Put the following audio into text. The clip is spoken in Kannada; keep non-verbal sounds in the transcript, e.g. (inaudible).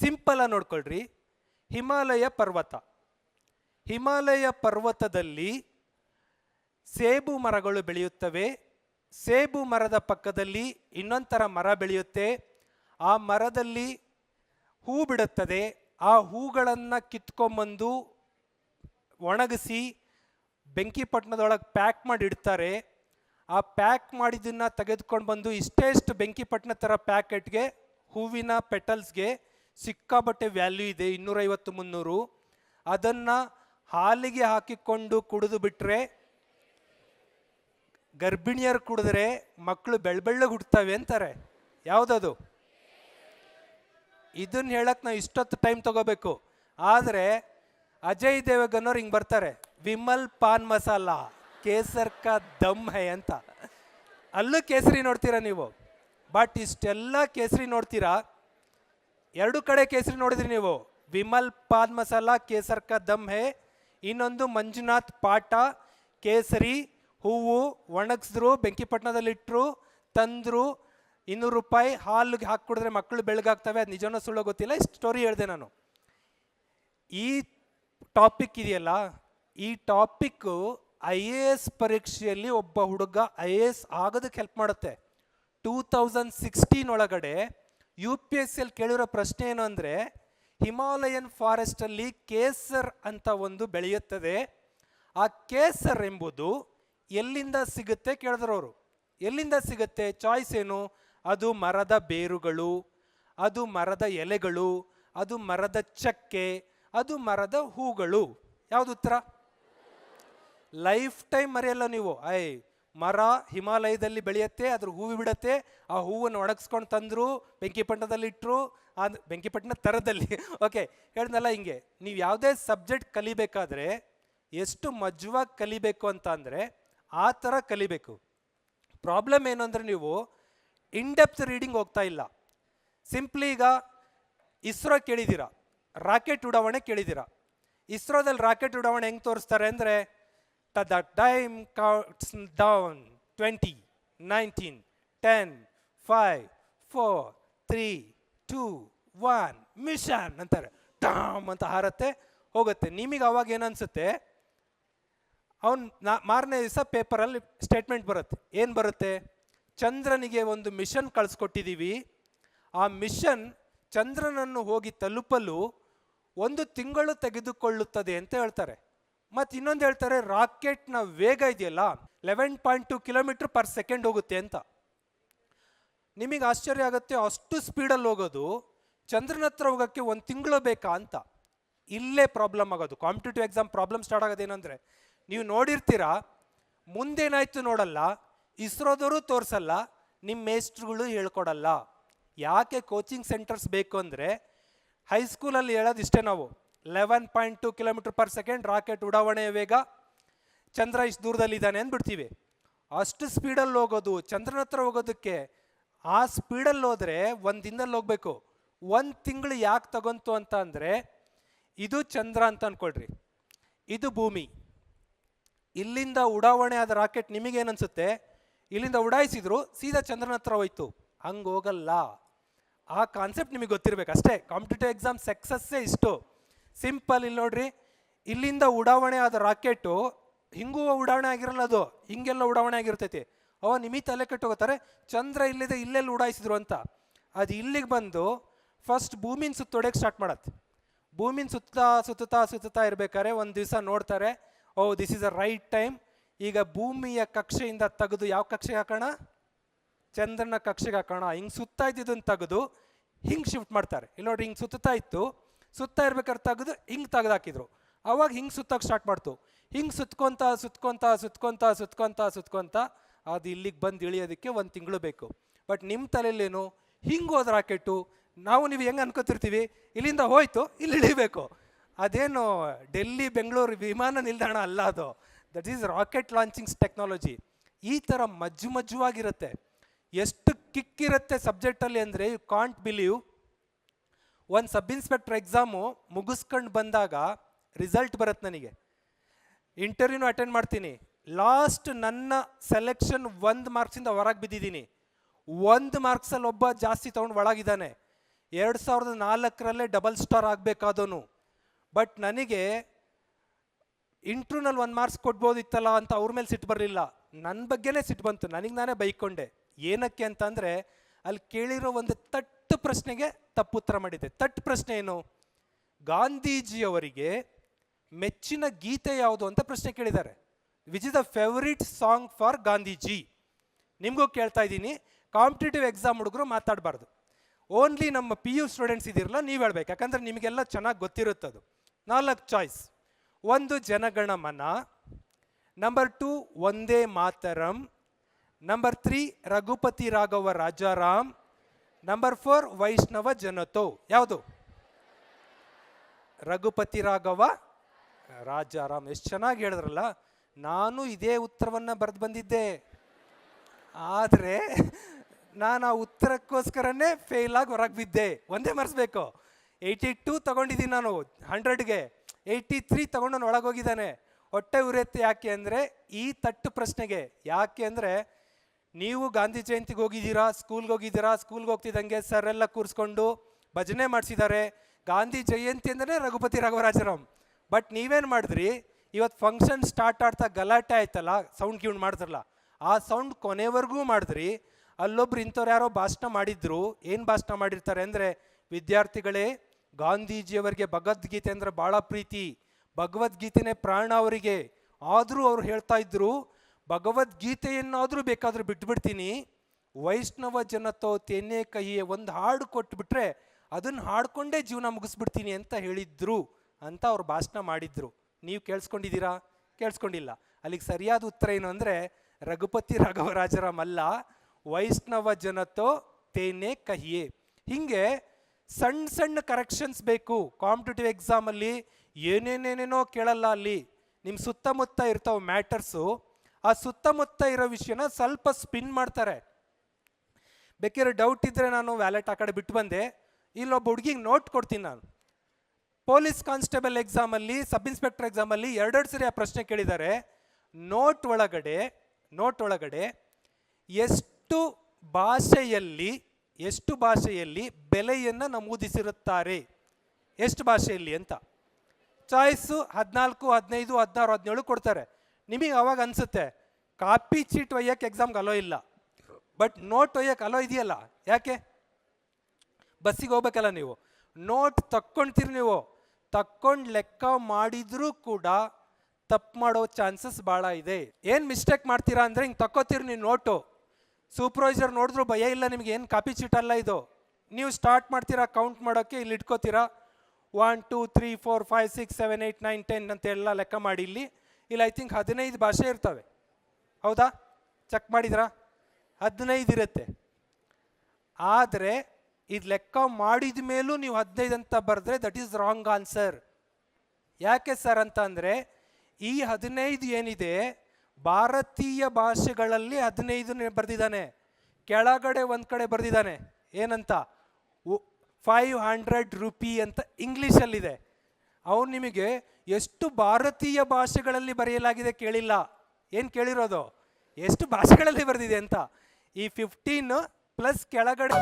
ಸಿಂಪಲ್ ಆಗಿ ನೋಡ್ಕೊಳ್ರಿ. ಹಿಮಾಲಯ ಪರ್ವತ. ಹಿಮಾಲಯ ಪರ್ವತದಲ್ಲಿ ಸೇಬು ಮರಗಳು ಬೆಳೆಯುತ್ತವೆ. ಸೇಬು ಮರದ ಪಕ್ಕದಲ್ಲಿ ಇನ್ನೊಂಥರ ಥರ ಮರ ಬೆಳೆಯುತ್ತೆ. ಆ ಮರದಲ್ಲಿ ಹೂ ಬಿಡುತ್ತದೆ. ಆ ಹೂಗಳನ್ನು ಕಿತ್ಕೊಂಬಂದು ಒಣಗಿಸಿ ಬೆಂಕಿಪಟ್ಟಣದೊಳಗೆ ಪ್ಯಾಕ್ ಮಾಡಿ ಇಡ್ತಾರೆ. ಆ ಪ್ಯಾಕ್ ಮಾಡಿದ್ದನ್ನು ತೆಗೆದುಕೊಂಡು ಬಂದು ಇಷ್ಟೇ ಇಷ್ಟು ಬೆಂಕಿಪಟ್ಟಣ ಥರ ಪ್ಯಾಕೆಟ್ಗೆ, ಹೂವಿನ ಪೆಟಲ್ಸ್ಗೆ ಸಿಕ್ಕಾಬಟ್ಟೆ ವ್ಯಾಲ್ಯೂ ಇದೆ, ಇನ್ನೂರೈವತ್ತು, ಮುನ್ನೂರು. ಅದನ್ನು ಹಾಲಿಗೆ ಹಾಕಿಕೊಂಡು ಕುಡಿದು ಬಿಟ್ಟರೆ ಗರ್ಭಿಣಿಯರು ಕುಡಿದ್ರೆ ಮಕ್ಕಳು ಬೆಳ್ಬೆಳ್ಳಗೆ ಹುಡ್ತವೆ ಅಂತಾರೆ. ಯಾವುದದು? ಇದನ್ನ ಹೇಳಕ್ ನಾವು ಇಷ್ಟೊತ್ತು ಟೈಮ್ ತಗೋಬೇಕು. ಆದರೆ ಅಜಯ್ ದೇವಗನ್ನವ್ರು ಹಿಂಗೆ ಬರ್ತಾರೆ, ವಿಮಲ್ ಪಾನ್ ಮಸಾಲ ಕೇಸರ್ಕ ದಮ್ ಹೈ ಅಂತ. ಅಲ್ಲೂ ಕೇಸರಿ ನೋಡ್ತೀರಾ ನೀವು? ಬಟ್ ಇಷ್ಟೆಲ್ಲ ಕೇಸರಿ ನೋಡ್ತೀರಾ ಎರಡು ಕಡೆ ಕೇಸರಿ ನೋಡಿದ್ರಿ ನೀವು. ವಿಮಲ್ ಪಾನ್ ಮಸಾಲ ಕೇಸರ್ ಕಾ ದಮ್ ಹೇ. ಇನ್ನೊಂದು ಮಂಜುನಾಥ್ ಪಾಟ ಕೇಸರಿ, ಹೂವು ಒಣಗಿಸಿದ್ರು ಬೆಂಕಿಪಟ್ಟಣದಲ್ಲಿಟ್ಟರು ತಂದರು, ಇನ್ನೂರು ರೂಪಾಯಿ ಹಾಲಿಗೆ ಹಾಕಿ ಕುಡಿದ್ರೆ ಮಕ್ಕಳು ಬೆಳಗಾಗ್ತವೆ, ಅದು ನಿಜನ ಸುಳ್ಳೋ ಗೊತ್ತಿಲ್ಲ ಸ್ಟೋರಿ ಹೇಳಿದೆ ನಾನು. ಈ ಟಾಪಿಕ್ ಇದೆಯಲ್ಲ, ಈ ಟಾಪಿಕ್ಕು ಐ ಎ ಎಸ್ ಪರೀಕ್ಷೆಯಲ್ಲಿ ಒಬ್ಬ ಹುಡುಗ ಐ ಎ ಎಸ್ ಆಗೋದಕ್ಕೆ ಹೆಲ್ಪ್ ಮಾಡುತ್ತೆ. ಟೂ ತೌಸಂಡ್ ಸಿಕ್ಸ್ಟೀನ್ ಒಳಗಡೆ ಯು ಪಿ ಎಸ್ ಸಿಯಲ್ಲಿ ಕೇಳಿರೋ ಪ್ರಶ್ನೆ ಏನು ಅಂದರೆ, ಹಿಮಾಲಯನ್ ಫಾರೆಸ್ಟಲ್ಲಿ ಕೇಸರ್ ಅಂತ ಒಂದು ಬೆಳೆಯುತ್ತದೆ. ಆ ಕೇಸರ್ ಎಂಬುದು ಎಲ್ಲಿಂದ ಸಿಗುತ್ತೆ ಕೇಳಿದ್ರು ಅವರು. ಎಲ್ಲಿಂದ ಸಿಗುತ್ತೆ? ಚಾಯ್ಸ್ ಏನು? ಅದು ಮರದ ಬೇರುಗಳು, ಅದು ಮರದ ಎಲೆಗಳು, ಅದು ಮರದ ಚಕ್ಕೆ, ಅದು ಮರದ ಹೂಗಳು. ಯಾವುದು ಉತ್ತರ? ಲೈಫ್ ಟೈಮ್ ಮರೆಯಲ್ಲ ನೀವು. ಐ ಮರ ಹಿಮಾಲಯದಲ್ಲಿ ಬೆಳೆಯುತ್ತೆ, ಅದ್ರ ಹೂವು ಬಿಡತ್ತೆ, ಆ ಹೂವನ್ನು ಒಣಗಿಸ್ಕೊಂಡು ತಂದರು ಬೆಂಕಿಪಟ್ಟಣದಲ್ಲಿ ಇಟ್ಟರು ಆ ಬೆಂಕಿಪಟ್ಟಣ ಥರದಲ್ಲಿ ಓಕೆ (laughs) ಹೇಳಿದ್ನಲ್ಲ ಹಿಂಗೆ, ನೀವು ಯಾವುದೇ ಸಬ್ಜೆಕ್ಟ್ ಕಲಿಬೇಕಾದ್ರೆ, ಎಷ್ಟು ಮಜ್ವಾಗಿ ಕಲಿಬೇಕು ಅಂತ ಅಂದರೆ, ಆ ಥರ ಕಲಿಬೇಕು. ಪ್ರಾಬ್ಲಮ್ ಏನು ಅಂದರೆ ನೀವು ಇನ್ಡೆಪ್ತ್ ರೀಡಿಂಗ್ ಹೋಗ್ತಾ ಇಲ್ಲ. ಸಿಂಪ್ಲಿ ಈಗ ಇಸ್ರೋ ಕೇಳಿದ್ದೀರಾ ರಾಕೆಟ್ ಉಡಾವಣೆ ಕೇಳಿದ್ದೀರಾ ಇಸ್ರೋದಲ್ಲಿ ರಾಕೆಟ್ ಉಡಾವಣೆ ಹೆಂಗೆ ತೋರಿಸ್ತಾರೆ ಅಂದರೆ the time counts down twenty nineteen ten five four three two one mission ಅಂತಾರೆ. ಟಾಮ್ ಅಂತ ಹಾರತ್ತೆ, ಹೋಗುತ್ತೆ. ನಿಮಗೆ ಅವಾಗ ಏನನ್ಸುತ್ತೆ? ಅವನು ನಾ, ಮಾರನೇ ದಿವಸ ಪೇಪರಲ್ಲಿ ಸ್ಟೇಟ್ಮೆಂಟ್ ಬರುತ್ತೆ. ಏನು ಬರುತ್ತೆ? ಚಂದ್ರನಿಗೆ ಒಂದು ಮಿಷನ್ ಕಳಿಸ್ಕೊಟ್ಟಿದ್ದೀವಿ ಆ ಮಿಷನ್ ಚಂದ್ರನನ್ನು ಹೋಗಿ ತಲುಪಲು ಒಂದು ತಿಂಗಳು ತೆಗೆದುಕೊಳ್ಳುತ್ತದೆ ಅಂತ ಹೇಳ್ತಾರೆ. ಮತ್ತು ಇನ್ನೊಂದು ಹೇಳ್ತಾರೆ, ರಾಕೆಟ್ನ ವೇಗ ಇದೆಯಲ್ಲ eleven point two kilometre per second ಹೋಗುತ್ತೆ ಅಂತ. ನಿಮಗೆ ಆಶ್ಚರ್ಯ ಆಗುತ್ತೆ, ಅಷ್ಟು ಸ್ಪೀಡಲ್ಲಿ ಹೋಗೋದು, ಚಂದ್ರನ ಹತ್ರ ಹೋಗೋಕ್ಕೆ ಒಂದು ತಿಂಗಳು ಬೇಕಾ ಅಂತ. ಇಲ್ಲೇ ಪ್ರಾಬ್ಲಮ್ ಆಗೋದು. ಕಾಂಪಿಟೇಟಿವ್ ಎಕ್ಸಾಮ್ ಪ್ರಾಬ್ಲಮ್ ಸ್ಟಾರ್ಟ್ ಆಗೋದೇನೆಂದರೆ ನೀವು ನೋಡಿರ್ತೀರಾ, ಮುಂದೇನಾಯಿತು ನೋಡಲ್ಲ, ಇಸ್ರೋದವರು ತೋರಿಸಲ್ಲ ನಿಮ್ಮ ಮೇಸ್ಟ್ರುಗಳು ಹೇಳ್ಕೊಡಲ್ಲ. ಯಾಕೆ ಕೋಚಿಂಗ್ ಸೆಂಟರ್ಸ್ ಬೇಕು ಅಂದರೆ ಹೈಸ್ಕೂಲಲ್ಲಿ ಹೇಳೋದು ಇಷ್ಟೇ ನಾವು. Eleven point two kilometre per second rocket ಉಡಾವಣೆಯ ವೇಗ ಚಂದ್ರ ಇಷ್ಟು ದೂರದಲ್ಲಿದ್ದಾನೆ ಅಂದ್ಬಿಡ್ತೀವಿ. ಅಷ್ಟು ಸ್ಪೀಡಲ್ಲಿ ಹೋಗೋದು, ಚಂದ್ರನ ಹತ್ರ ಹೋಗೋದಕ್ಕೆ ಆ ಸ್ಪೀಡಲ್ಲಿ ಹೋದರೆ ಒಂದು ದಿನದಲ್ಲಿ ಹೋಗಬೇಕು. ಒಂದು ತಿಂಗಳು ಯಾಕೆ ತಗೊಂತು ಅಂತ ಅಂದರೆ, ಇದು ಚಂದ್ರ ಅಂತ ಅಂದ್ಕೊಳ್ರಿ ಇದು ಭೂಮಿ. ಇಲ್ಲಿಂದ ಉಡಾವಣೆ ಆದ ರಾಕೆಟ್ ನಿಮಗೇನು ಅನ್ಸುತ್ತೆ? ಇಲ್ಲಿಂದ ಉಡಾಯಿಸಿದ್ರು ಸೀದಾ ಚಂದ್ರನ ಹತ್ರ ಹೋಯ್ತು. ಹಂಗೆ ಹೋಗಲ್ಲ. ಆ ಕಾನ್ಸೆಪ್ಟ್ ನಿಮಗೆ ಗೊತ್ತಿರಬೇಕು ಅಷ್ಟೇ. ಕಾಂಪಿಟೇಟಿವ್ ಎಕ್ಸಾಮ್ ಸಕ್ಸಸ್ಸೇ ಇಷ್ಟು. ಸಿಂಪಲ್ ಇಲ್ಲಿ ನೋಡ್ರಿ. ಇಲ್ಲಿಂದ ಉಡಾವಣೆ ಆದ ರಾಕೆಟು ಹಿಂಗೂ ಉಡಾವಣೆ ಆಗಿರಲ್ಲ ಅದು. ಹಿಂಗೆಲ್ಲ ಉಡಾವಣೆ ಆಗಿರ್ತೈತಿ. ಅವ ನಿಮಿ ತಲೆ ಕೆಟ್ಟೋಗೋತಾರೆ ಚಂದ್ರ ಇಲ್ಲಿದೆ, ಇಲ್ಲೆಲ್ಲಿ ಉಡಾಯಿಸಿದ್ರು ಅಂತ. ಅದು ಇಲ್ಲಿಗೆ ಬಂದು ಫಸ್ಟ್ ಭೂಮಿನ ಸುತ್ತೊಡೆಗೆ ಸ್ಟಾರ್ಟ್ ಮಾಡತ್ತೆ ಭೂಮಿನ ಸುತ್ತಾ ಸುತ್ತುತ್ತಾ ಸುತ್ತುತ್ತಾ ಇರ್ಬೇಕಾದ್ರೆ ಒಂದು ದಿವಸ ನೋಡ್ತಾರೆ, ಓ this is a right time ಈಗ ಭೂಮಿಯ ಕಕ್ಷೆಯಿಂದ ತೆಗೆದು ಯಾವ ಕಕ್ಷೆಗೆ ಹಾಕೋಣ? ಚಂದ್ರನ ಕಕ್ಷೆಗೆ ಹಾಕೋಣ. ಹಿಂಗೆ ಸುತ್ತಾ ಇದ್ದಿದ್ದನ್ನು ತೆಗೆದು ಹಿಂಗೆ ಶಿಫ್ಟ್ ಮಾಡ್ತಾರೆ. ಇಲ್ಲಿ ನೋಡ್ರಿ ಹಿಂಗೆ ಸುತ್ತುತ್ತಾ ಇತ್ತು. ಸುತ್ತಾ ಇರ್ಬೇಕಾದ್ರೆ ತೆಗೆದು ಹಿಂಗೆ ತೆಗೆದಾಕಿದ್ರು. ಅವಾಗ ಹಿಂಗೆ ಸುತ್ತಕ್ಕೆ ಸ್ಟಾರ್ಟ್ ಮಾಡ್ತು. ಹಿಂಗೆ ಸುತ್ಕೊಂತ ಸುತ್ಕೊಂತ ಸುತ್ಕೊಂತ ಸುತ್ಕೊಂತ ಸುತ್ಕೊಂತ ಅದು ಇಲ್ಲಿಗೆ ಬಂದು ಇಳಿಯೋದಕ್ಕೆ ಒಂದು ತಿಂಗಳು ಬೇಕು. ಬಟ್ ನಿಮ್ಮ ತಲೆಯಲ್ಲೇನು ಹಿಂಗೆ ಹೋದ ರಾಕೆಟು, ನಾವು ನೀವು ಹೆಂಗೆ ಅನ್ಕೋತಿರ್ತೀವಿ? ಇಲ್ಲಿಂದ ಹೋಯ್ತು, ಇಲ್ಲಿ ಇಳಿಬೇಕು. ಅದೇನು ಡೆಲ್ಲಿ ಬೆಂಗಳೂರು ವಿಮಾನ ನಿಲ್ದಾಣ ಅಲ್ಲ ಅದು. That is rocket launchings technology ಈ ಥರ ಮಜ್ಜು ಮಜ್ಜುವಾಗಿರುತ್ತೆ. ಎಷ್ಟು ಕಿಕ್ಕಿರುತ್ತೆ ಸಬ್ಜೆಕ್ಟಲ್ಲಿ ಅಂದರೆ ಯು ಕಾಂಟ್ ಬಿಲೀವ್ ಒಂದು ಸಬ್ ಇನ್ಸ್ಪೆಕ್ಟ್ರ್ ಎಕ್ಸಾಮು ಮುಗಿಸ್ಕೊಂಡು ಬಂದಾಗ ರಿಸಲ್ಟ್ ಬರುತ್ತೆ ನನಗೆ. ಇಂಟರ್ವ್ಯೂನು ಅಟೆಂಡ್ ಮಾಡ್ತೀನಿ. ಲಾಸ್ಟ್ ನನ್ನ ಸೆಲೆಕ್ಷನ್ ಒಂದು ಮಾರ್ಕ್ಸಿಂದ ಹೊರಗೆ ಬಿದ್ದಿದ್ದೀನಿ. ಒಂದು ಮಾರ್ಕ್ಸಲ್ಲಿ ಒಬ್ಬ ಜಾಸ್ತಿ ತೊಗೊಂಡು ಒಳಗಿದ್ದಾನೆ. ಎರಡು ಸಾವಿರದ ನಾಲ್ಕರಲ್ಲೇ ಡಬಲ್ ಸ್ಟಾರ್ ಆಗಬೇಕಾದನು. ಬಟ್ ನನಗೆ ಇಂಟ್ರೂನಲ್ಲಿ ಒಂದು ಮಾರ್ಕ್ಸ್ ಕೊಡ್ಬೋದಿತ್ತಲ್ಲ ಅಂತ ಅವ್ರ ಮೇಲೆ ಸಿಟ್ಟು ಬರಲಿಲ್ಲ. ನನ್ನ ಬಗ್ಗೆನೇ ಸಿಟ್ಟು ಬಂತು. ನನಗೆ ನಾನೇ ಬೈಕೊಂಡೆ. ಏನಕ್ಕೆ ಅಂತಂದರೆ ಅಲ್ಲಿ ಕೇಳಿರೋ ಒಂದು ತಟ್ಟು ಪ್ರಶ್ನೆಗೆ ತಪ್ಪು ಉತ್ತರ ಮಾಡಿದೆ. ತಟ್ಟು ಪ್ರಶ್ನೆ ಏನು? ಗಾಂಧೀಜಿಯವರಿಗೆ ಮೆಚ್ಚಿನ ಗೀತೆ ಯಾವುದು ಅಂತ ಪ್ರಶ್ನೆ ಕೇಳಿದ್ದಾರೆ. Which is the favourite song for Gandhiji ನಿಮಗೂ ಕೇಳ್ತಾ ಇದ್ದೀನಿ. ಕಾಂಪಿಟೇಟಿವ್ ಎಕ್ಸಾಮ್ ಹುಡುಗರು ಮಾತಾಡಬಾರ್ದು. ಓನ್ಲಿ ನಮ್ಮ ಪಿ ಯು ಸ್ಟೂಡೆಂಟ್ಸ್ ಇದಿರಲ್ಲ ನೀವು ಹೇಳ್ಬೇಕು. ಯಾಕಂದ್ರೆ ನಿಮಗೆಲ್ಲ ಚೆನ್ನಾಗಿ ಗೊತ್ತಿರುತ್ತದು ನಾಲ್ಕು ಚಾಯ್ಸ್ ಒಂದು Jana Gana Mana number two Vande Mataram. Number three Raghupati Raghava Rajaram number four Vaishnava Janato ಯಾವುದು? ರಘುಪತಿ ರಾಘವ ರಾಜಾರಾಮ್ ಎಷ್ಟು ಚೆನ್ನಾಗಿ ಹೇಳಿದ್ರಲ್ಲ, ನಾನು ಇದೇ ಉತ್ತರವನ್ನು ಬರೆದು ಬಂದಿದ್ದೆ. ಆದರೆ ನಾನು ಆ ಉತ್ತರಕ್ಕೋಸ್ಕರನೇ ಫೇಲ್ ಆಗಿ ಹೊರಗೆ ಬಿದ್ದೆ. ಒಂದೇ ಮರೆಸ್ಬೇಕು. ಏಯ್ಟಿ ಟೂ ತಗೊಂಡಿದ್ದೀನಿ ನಾನು ಹಂಡ್ರೆಡ್ಗೆ ಏಯ್ಟಿ ತ್ರೀ ತಗೊಂಡು ನಾನು ಒಳಗೆ ಹೋಗಿದ್ದಾನೆ. ಹೊಟ್ಟೆ ಉರಿಯುತ್ತೆ ಯಾಕೆ ಅಂದರೆ, ಈ ತಟ್ಟು ಪ್ರಶ್ನೆಗೆ. ಯಾಕೆ ಅಂದರೆ ನೀವು ಗಾಂಧಿ ಜಯಂತಿಗೆ ಹೋಗಿದ್ದೀರಾ ಸ್ಕೂಲ್ಗೆ ಹೋಗಿದ್ದೀರಾ ಸ್ಕೂಲ್ಗೆ ಹೋಗ್ತಿದ್ದಂಗೆ ಸರ್ ಎಲ್ಲ ಕೂರಿಸ್ಕೊಂಡು ಭಜನೆ ಮಾಡಿಸಿದ್ದಾರೆ. ಗಾಂಧಿ ಜಯಂತಿ ಅಂದರೆ ರಘುಪತಿ ರಾಘವರಾಜರಾಮ್ ಬಟ್ ನೀವೇನು ಮಾಡಿದ್ರಿ? ಇವತ್ತು ಫಂಕ್ಷನ್ ಸ್ಟಾರ್ಟ್ ಆಡ್ತಾ ಗಲಾಟೆ ಆಯ್ತಲ್ಲ ಸೌಂಡ್ ಕ್ಯೂಂಡ್ ಮಾಡಿದ್ರಲ್ಲ ಆ ಸೌಂಡ್ ಕೊನೆವರೆಗೂ ಮಾಡಿದ್ರಿ. ಅಲ್ಲೊಬ್ರು ಇಂಥವ್ರು ಯಾರೋ ಭಾಷಣ ಮಾಡಿದ್ರು. ಏನು ಭಾಷಣ ಮಾಡಿರ್ತಾರೆ ಅಂದರೆ, ವಿದ್ಯಾರ್ಥಿಗಳೇ, ಗಾಂಧೀಜಿಯವರಿಗೆ ಭಗವದ್ಗೀತೆ ಅಂದರೆ ಭಾಳ ಪ್ರೀತಿ. ಭಗವದ್ಗೀತೆನೇ ಪ್ರಾಣ ಅವರಿಗೆ. ಆದರೂ ಅವ್ರು ಹೇಳ್ತಾ ಇದ್ರು ಭಗವದ್ಗೀತೆಯನ್ನಾದರೂ ಬೇಕಾದರೂ ಬಿಟ್ಬಿಡ್ತೀನಿ. ವೈಷ್ಣವ ಜನತೋ ತೆನ್ನೆ ಕಹಿಯೇ ಒಂದು ಹಾಡು ಕೊಟ್ಟುಬಿಟ್ರೆ ಅದನ್ನು ಹಾಡ್ಕೊಂಡೇ ಜೀವನ ಮುಗಿಸ್ಬಿಡ್ತೀನಿ ಅಂತ ಹೇಳಿದ್ರು ಅಂತ ಅವ್ರು ಭಾಷಣ ಮಾಡಿದ್ರು. ನೀವು ಕೇಳಿಸ್ಕೊಂಡಿದ್ದೀರಾ? ಕೇಳಿಸ್ಕೊಂಡಿಲ್ಲ. ಅಲ್ಲಿಗೆ ಸರಿಯಾದ ಉತ್ತರ ಏನು ಅಂದರೆ, ರಘುಪತಿ ರಾಘವರಾಜರ ಮಲ್ಲ ವೈಷ್ಣವ ಜನತೋ ತೇನೆ ಕಹಿಯೇ. ಹಿಂಗೆ ಸಣ್ಣ ಸಣ್ಣ ಕರೆಕ್ಷನ್ಸ್ ಬೇಕು. ಕಾಂಪಿಟೇಟಿವ್ ಎಕ್ಸಾಮಲ್ಲಿ ಏನೇನೇನೇನೋ ಕೇಳಲ್ಲ ಅಲ್ಲಿ. ನಿಮ್ಮ ಸುತ್ತಮುತ್ತ ಇರ್ತಾವೆ ಮ್ಯಾಟರ್ಸು ಆ ಸುತ್ತಮುತ್ತ ಇರೋ ವಿಷಯನ ಸ್ವಲ್ಪ ಸ್ಪಿನ್ ಮಾಡ್ತಾರೆ. ಬೇಕಿರೋ ಡೌಟ್ ಇದ್ದರೆ ನಾನು ವ್ಯಾಲೆಟ್ ಆ ಕಡೆ ಬಿಟ್ಟು ಬಂದೆ. ಇಲ್ಲೊಬ್ಬ ಹುಡುಗಿಗೆ ನೋಟ್ ಕೊಡ್ತೀನಿ ನಾನು. ಪೊಲೀಸ್ ಕಾನ್ಸ್ಟೇಬಲ್ ಎಕ್ಸಾಮಲ್ಲಿ ಸಬ್ ಇನ್ಸ್ಪೆಕ್ಟರ್ ಎಕ್ಸಾಮಲ್ಲಿ ಎರಡೆರಡು ಸರಿ ಆ ಪ್ರಶ್ನೆ ಕೇಳಿದ್ದಾರೆ. ನೋಟ್ ಒಳಗಡೆ ನೋಟ್ ಒಳಗಡೆ ಎಷ್ಟು ಭಾಷೆಯಲ್ಲಿ ಎಷ್ಟು ಭಾಷೆಯಲ್ಲಿ ಬೆಲೆಯನ್ನು ನಮೂದಿಸಿರುತ್ತಾರೆ? ಎಷ್ಟು ಭಾಷೆಯಲ್ಲಿ ಅಂತ. ಚಾಯ್ಸು ಹದಿನಾಲ್ಕು, ಹದಿನೈದು, ಹದಿನಾರು, ಹದಿನೇಳು ಕೊಡ್ತಾರೆ. ನಿಮಗೆ ಅವಾಗ ಅನಿಸುತ್ತೆ, ಕಾಪಿ ಚೀಟ್ ಒಯ್ಯಕ್ಕೆ ಎಕ್ಸಾಮ್ಗೆ ಅಲೋ ಇಲ್ಲ ಬಟ್ ನೋಟ್ ಒಯ್ಯಕ್ಕೆ ಅಲೋ ಇದೆಯಲ್ಲ, ಯಾಕೆ? ಬಸ್ಸಿಗೆ ಹೋಗ್ಬೇಕಲ್ಲ ನೀವು ನೋಟ್ ತಕ್ಕೊಳ್ತೀರಿ ನೀವು, ತಕ್ಕೊಂಡು ಲೆಕ್ಕ ಮಾಡಿದ್ರೂ ಕೂಡ ತಪ್ಪು ಮಾಡೋ ಚಾನ್ಸಸ್ ಭಾಳ ಇದೆ. ಏನು ಮಿಸ್ಟೇಕ್ ಮಾಡ್ತೀರಾ ಅಂದರೆ ಹಿಂಗೆ ತಕ್ಕೋತೀರಿ ನೀವು ನೋಟು ಸೂಪರ್ವೈಸರ್ ನೋಡಿದ್ರು ಭಯ ಇಲ್ಲ ನಿಮ್ಗೆ, ಏನು ಕಾಪಿ ಚೀಟ್ ಅಲ್ಲ ಇದು? ನೀವು ಸ್ಟಾರ್ಟ್ ಮಾಡ್ತೀರಾ ಕೌಂಟ್ ಮಾಡೋಕ್ಕೆ ಇಲ್ಲಿ ಇಟ್ಕೋತೀರಾ one two three four five six seven eight nine ten ಅಂತ ಎಲ್ಲ ಲೆಕ್ಕ ಮಾಡಿ ಇಲ್ಲಿ. ಇಲ್ಲಿ ಐ ಥಿಂಕ್ ಹದಿನೈದು ಭಾಷೆ ಇರ್ತವೆ. ಹೌದಾ? ಚೆಕ್ ಮಾಡಿದ್ರಾ? ಹದಿನೈದು ಇರುತ್ತೆ. ಆದರೆ, ಇದು ಲೆಕ್ಕ ಮಾಡಿದ ಮೇಲೂ ನೀವು ಹದಿನೈದು ಅಂತ ಬರೆದ್ರೆ ದಟ್ ಈಸ್ ರಾಂಗ್ ಆನ್ಸರ್ ಯಾಕೆ ಸರ್ ಅಂತ ಅಂದರೆ, ಈ ಹದಿನೈದು ಏನಿದೆ, ಭಾರತೀಯ ಭಾಷೆಗಳಲ್ಲಿ ಹದಿನೈದು ಬರೆದಿದ್ದಾನೆ. ಕೆಳಗಡೆ ಒಂದು ಕಡೆ ಬರೆದಿದ್ದಾನೆ. ಏನಂತ? ಫೈವ್ ಹಂಡ್ರೆಡ್ ರುಪಿ ಅಂತ ಇಂಗ್ಲೀಷಲ್ಲಿದೆ ಅವನು ನಿಮಗೆ ಎಷ್ಟು ಭಾರತೀಯ ಭಾಷೆಗಳಲ್ಲಿ ಬರೆಯಲಾಗಿದೆ ಕೇಳಿಲ್ಲ. ಏನು ಕೇಳಿರೋದು? ಎಷ್ಟು ಭಾಷೆಗಳಲ್ಲಿ ಬರೆದಿದೆ ಅಂತ? ಈ ಫಿಫ್ಟೀನ್ ಪ್ಲಸ್ ಕೆಳಗಡೆ